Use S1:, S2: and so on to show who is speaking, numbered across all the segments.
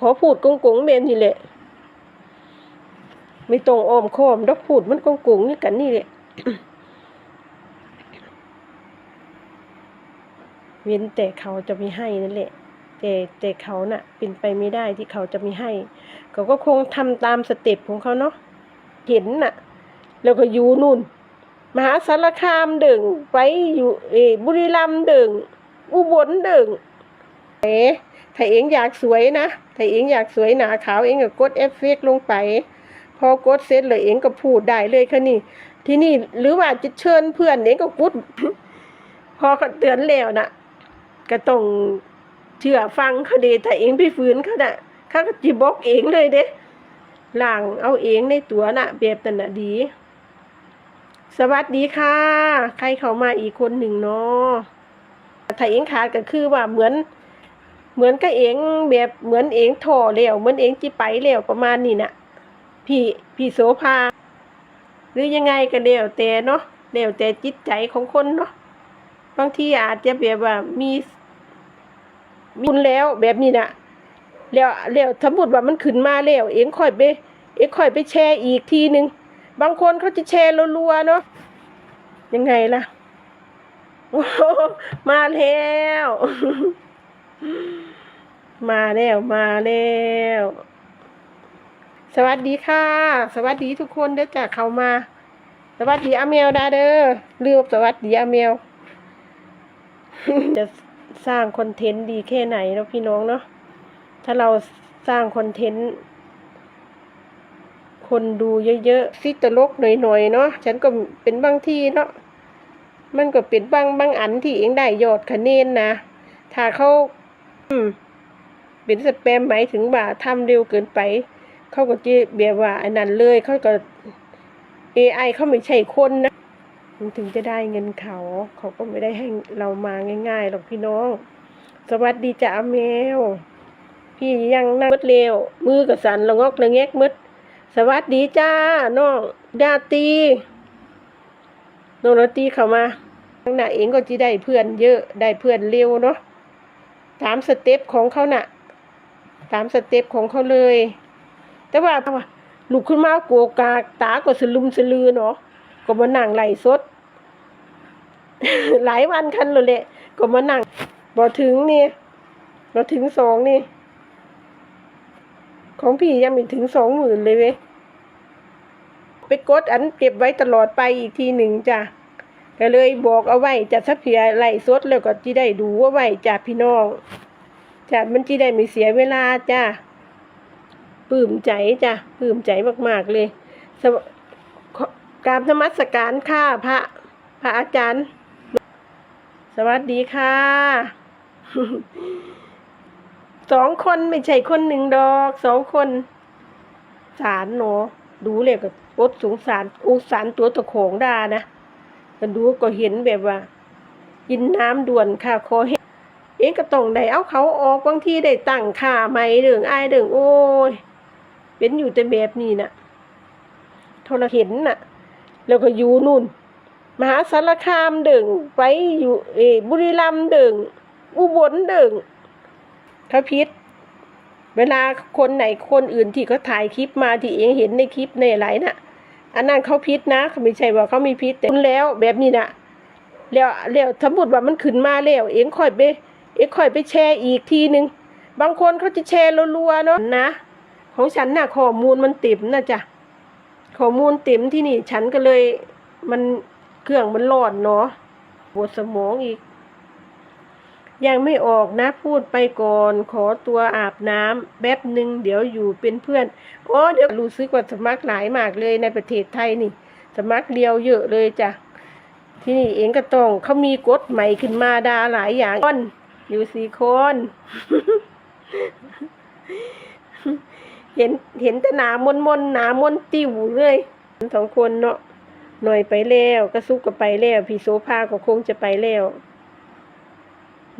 S1: ขอพูดกงกงๆแบบนี้แหละ ไม่ตรงอ้อมค้อมดอกพูดมันกงกงนี่กันนี่แหละเว้นแต่เขาจะม่ให้นั่นแหละ แต่แต่เขาน่ะ เป็นไปไม่ได้ที่เขาจะม่ให้ เขาก็คงทำตามสเต็ปของเขาเนาะเห็นน่ะ แล้วก็อยู่นู่น มหาสารคามดึงไปอยู่เอบุรีรัมย์ดึงอุบลดึงเอ๋ ถ้าเองอยากสวยนะ ถ้าเองอยากสวยหนาขาวเองก็กดเอฟเฟกลงไป พอกดเสร็จเลยเองก็พูดได้เลยค่ะนี่ ที่นี่หรือว่าจะเชิญเพื่อนเองก็กดพอเขาเตือนแล้วนะก็ต้องเชื่อฟังเขาเดถ้าเองไปฝืนเขาน่ะเขาก็จิบอกเองเลยเด้ล่างเอาเองในตัวน่ะแบบนั้นน่ะดี สวัสดีค่ะ ใครเข้ามาอีกคนหนึ่งเนาะถ้าเองขาดก็คือว่าเหมือน เหมือนกับเองแบบเหมือนเองโถ่อแล้วเหมือนเองจิไปแล้วประมาณนี้น่ะพี่พี่โสภาหรือยังไงก็เดียวแต่เนาะเดียวแต่จิตใจของคนเนาะบางทีอาจจะแบบว่ามีมีบุญแล้วแบบนี้น่ะแล้วแล้วสมมติว่ามันขึ้นมาแล้วเองค่อยไปเองค่อยไปแชร์อีกทีหนึ่งบางคนเขาจะแชร์รัวๆเนาะยังไงล่ะโอ้มาแล้ว มาแล้วมาแล้วสวัสดีค่ะ สวัสดีทุกคนเด้อจากเขามา สวัสดีอาเมลดาเด้อลืมสวัสดีอาเมลจะสร้างคอนเทนต์ดีแค่ไหนเนาะพี่น้องเนาะถ้าเราสร้างคอนเทนต์คนดูเยอะๆฟิตลกหน่อยๆเนาะฉันก็เป็นบางทีเนาะมันก็เป็นบางบางอันที่เองได้ยอดคะแนนนะถ้าเขา เป็นสแปมหมายถึงว่าทำเร็วเกินไป เขาก็จะแบบว่าอันนั้นเลย เขาก็ AI เขาไม่ใช่คนนะถึงจะได้เงินเขา เขาก็ไม่ได้ให้เรามาง่ายๆหรอกพี่น้อง สวัสดีจ้าแมว พี่ยังนั่งมืดเร็ว มือกับสันละงอกละแงกมืดสวัสดีจ้าน้องดาตีน้องดาตีเข้ามาข้างหน้าเองก็จะได้เพื่อนเยอะได้เพื่อนเร็วเนาะ ตามสเต็ปของเขาน่ะ ตามสเต็ปของเขาเลย แต่ว่าลุกขึ้นมาโกกากตาก็สลุมสลือเนาะก็มานั่งไหลสด หลายวันคันเลยแหละก็มานั่งบ่ถึงนี่บ่ถึงสองนี่ ของพี่ยังไม่ถึงสองหมื่นเลยเว้ยไปกดอันเก็บไว้ตลอดไปอีกทีหนึ่งจ้ะ ก็เลยบอกเอาไว้จะสักเพียไลฟ์สดแล้วก็ที่ได้ดูว่าไว้จ้ะพี่น้องจ้ะมันที่ได้ไม่เสียเวลาจ้ะปลื้มใจจ้ะปลื้มใจมากๆเลยกราบนมัสการค่ะพระ พระอาจารย์ สวัสดีค่ะสองคนไม่ใช่คนหนึ่งดอกสองคนสารเนาะดูเลยก็อดสงสารอุสารตัวตะโขงดานะ ก็ดูก็เห็นแบบว่า กินน้ำด่วนค่ะคอเห็นเองก็ต้องได้เอาเขาออกบางทีได้ตั้งค่าใหมเรื่องอายเรื่องโอ้ยเป็นอยู่แต่แบบนี้น่ะโทรเห็นน่ะ แล้วก็อยู่นู่น มหาสารคามเดึงไปอยู่เอบุรีรัมย์ดึงอุบลเดึงเขาพิษเวลาคนไหนคนอื่นที่เขาถ่ายคลิปมาที่เองเห็นในคลิปในไหลน่ะ อันนั้นเขาพิษนะเขาไม่ใช่ว่าเขามีพิษแต่แล้วแบบนี้นะแล้วแล้วสมมติว่ามันขึ้นมาแล้ว เองค่อยไปเองค่อยไปแชร์อีกทีหนึ่งบางคนเขาจะแชร์รัวๆเนาะนะ ของฉันน่ะข้อมูลมันเต็มนะจ๊ะข้อมูลเต็มที่นี่ ฉันก็เลยมันเครื่องมันร้อนเนาะปวดสมองอีก ยังไม่ออกนะพูดไปก่อน ขอตัวอาบน้ำแป๊บหนึ่งเดี๋ยวอยู่เป็นเพื่อนโอ้เดี๋ยวรู้สึกว่าสมัครหลายมากเลยในประเทศไทยนี่ สมัครเดียวเยอะเลยจ้ะที่นี่เองก็ต้องเขามีกฎใหม่ขึ้นมาดาหลายอย่างคนอยู่สี่คนเห็นเห็นแต่หนามนมนหนามนติวเลยสองคนเนาะหน่อยไปแล้วกระซุกก็ไปแล้วพี่โซภาก็คงจะไปแล้ว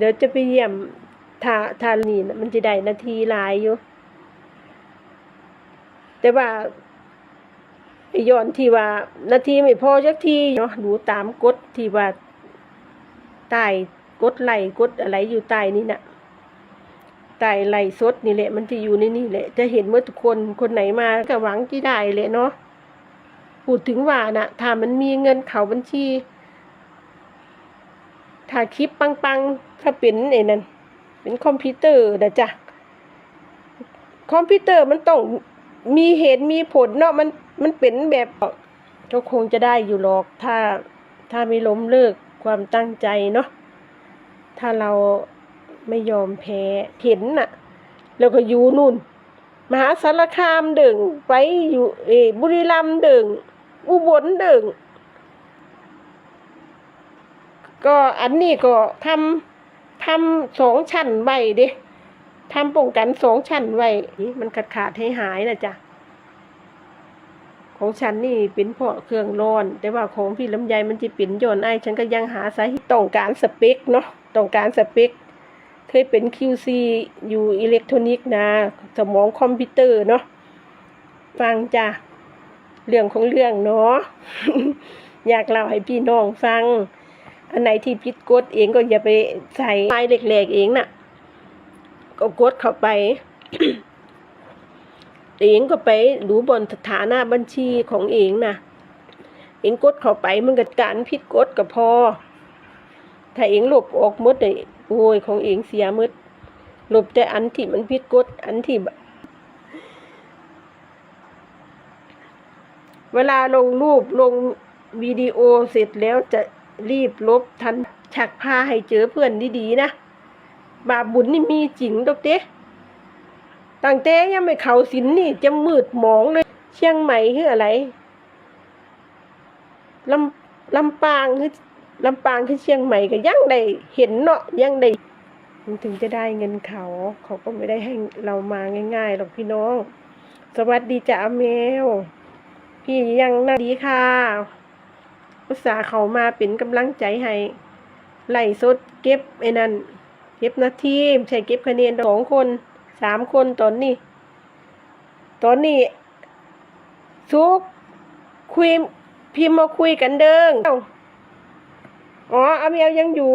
S1: เดี๋ยวจะไปเยี่ยมทาทานีนะมันจะได้นาทีหลายอยู่ แต่ว่าย้อนที่ว่านาทีไม่พอจักทีเนาะดูตามกฎที่ว่าใต้กฎไหลกฎอะไรอยู่ใต้นี่น่ะใต้ไหลสดนี่แหละ มันจะอยู่ในนี่แหละ จะเห็นเมื่อทุกคนคนไหนมาก็หวังที่ได้แหละเนาะพูดถึงว่านะถ้ามันมีเงินเข้าบัญชี ถ้ายคลิปปังๆ ถ้าเป็นไอ้นั่นเป็นคอมพิวเตอร์นะจ๊ะ คอมพิวเตอร์มันต้องมีเหตุมีผลเนาะมันมันเป็นแบบก็คงจะได้อยู่หรอกถ้าถ้าไม่ล้มเลิกความตั้งใจเนาะถ้าเราไม่ยอมแพ้เห็นน่ะ แล้วก็อยู่นู่น มหาสารคามเดึงไปอยู่เอบุรีรัมย์เดึงอุบลเดึง ก็อันนี้ก็ทำทำสองชั้นไว้ด้ทำป้องกันสองชั้นไว้มันขาดขาดให้หายนะจ๊ะของฉันนี่เป็นเพราะเครื่องร้อน แต่ว่าของพี่ลำไยมันจะเป็นย้อนไอฉันก็ยังหาสาเหตุต้องการสเปคเนาะต้องการสเปคเคยเป็น QC อยู่อิเล็กทรอนิกส์นะ สมองคอมพิวเตอร์เนาะฟังจ้ะเรื่องของเรื่องเนาะอยากเล่าให้พี่น้องฟัง อันไหนที่ผิดกฎเองก็อย่าไปใส่ไม้เล็กๆเองน่ะ ก็กดเข้าไป เองก็ไปดูบนสถานะบัญชีของเองนะเองกดเข้าไปมันก็การผิดกฎก็พอ ถ้าเองหลบออกมดเลยโอ้ยของเองเสียมดหลบแต่อันที่มันผิดกฎอันที่เวลาลงรูปลงวิดีโอเสร็จแล้วจะ รีบลบทันฉักพาให้เจอเพื่อนดีๆนะบาปบุญนี่มีจริงดอกเด้ตั้งแต่ยังไม่เขาสินนี่จะมืดหมองเลย เชียงใหม่คืออะไรลำลำปางคือลำปางคือเชียงใหม่ก็ยังได้เห็นเนาะยังได้ถึงจะได้เงินเขา เขาก็ไม่ได้ให้เรามาง่ายๆหรอกพี่น้อง สวัสดีจ้าแมว พี่ยังน่าดีค่ะ อุตส่าห์เขามาเป็นกำลังใจให้ไล่สดเก็บไอ้นั่นเก็บนาทีมใช่เก็บคะแนนสองคนสามคนตอนนี้ ตอนนี้ซุกคุยพิมพ์มาคุยกันเดิงอ๋ออาเมียวยังอยู่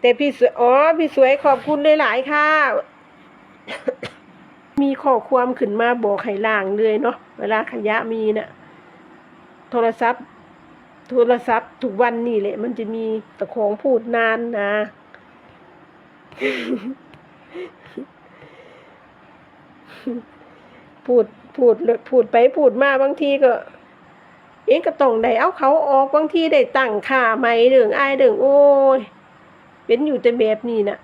S1: แต่พี่สวยอ๋อพี่สวยขอบคุณหลายๆค่ะ มีข้อความขึ้นมาบอกให้ล่างเลยเนาะเวลาขยะมีน่ะโทรศัพท์ โทรศัพท์ทุกวันนี่แหละ มันจะมีตะของพูดนานนะพูดพูดพูดไปพูดมาบางทีก็เองก็ต้องได้เอาเขาออกบางทีได้ตั้งค่าใหมเรื่องอายเรื่องโอ้ยเป็นอยู่แต่แบบนี้น่ะ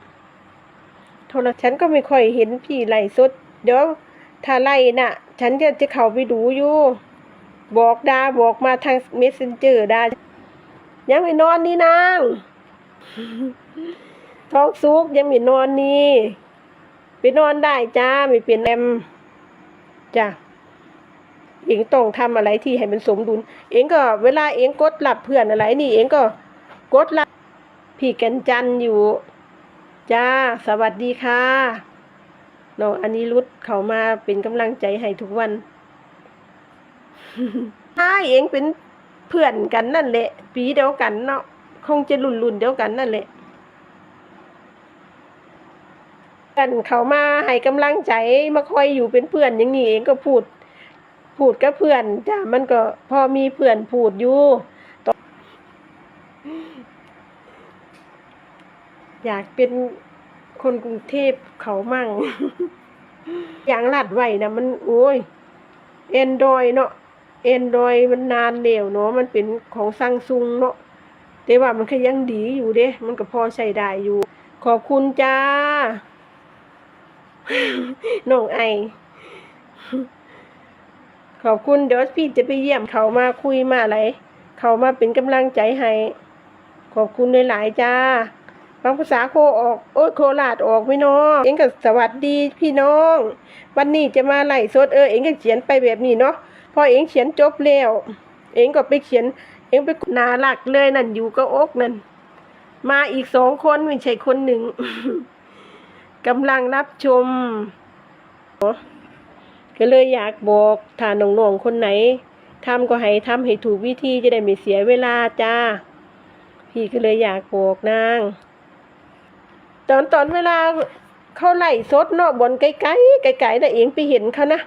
S1: โทรฉันก็ไม่ค่อยเห็นพี่ไล่สดเดี๋ยวถ้าไล่น่ะ ฉันจะจะเข้าไปดูอยู่ บอกดาบอกมาทางเมสเซนเจอร์ดายังไม่นอนนี่นางท้องซุกยังไม่นอนนี่ไปนอนได้จ้าไม่เป็นแอมจ้ะเองต้องทำอะไรที่ให้มันสมดุล เองก็เวลาเองกดหลับเพื่อนอะไร นี่ เองก็กดหลับพี่กันจันอยู่ จ้า สวัสดีค่ะน้องอันนี้รุดเขามาเป็นกำลังใจให้ทุกวัน ถ้าเองเป็นเพื่อนกันนั่นแหละ ปีเดียวกันเนาะคงจะรุ่นรุ่นๆเดียวกันนั่นแหละกันเขามาให้กำลังใจมาคอยอยู่เป็นเพื่อนอย่างนี้เองก็พูด พูดกับเพื่อนจ้ามันก็พอมีเพื่อนพูดอยู่อยากเป็นคนกรุงเทพเขามั่ง อย่างลัดไว้นะมัน โอ้ยแอนดรอยเนาะ แอนดอยมันนานแล้วเนาะมันเป็นของซังซุงเนาะแต่ว่ามันก็ยังดีอยู่เด้ มันก็พอใช้ได้อยู่ ขอบคุณจ้าน้องไอ ขอบคุณเดี๋ยวพี่จะไปเยี่ยมเขามาคุยมาอะไร เขามาเป็นกำลังใจให้ ขอบคุณหลายๆจ้าฟังภาษาโคออก โอ้ยโคราชออกไม่น้องเองก็สวัสดีพี่น้อง วันนี้จะมาไล่สดเออเองก็เขียนไปแบบนี้เนาะ พอเองเขียนจบแล้ว เองก็ไปเขียน เองไปนาหลักเลยนั่นอยู่ก็อกนั่น มาอีกสองคนไม่ใช่คนหนึ่งกำลังรับชมก็เลยอยากบอกถ้าน้องๆคนไหนทำก็ให้ทำให้ถูกวิธีจะได้ไม่เสียเวลาจ้า พี่ก็เลยอยากบอกนาง ตอนตอนเวลาเขาไล่สดเนาะบนไกลๆไกลๆน่เองไปเห็นเขานะ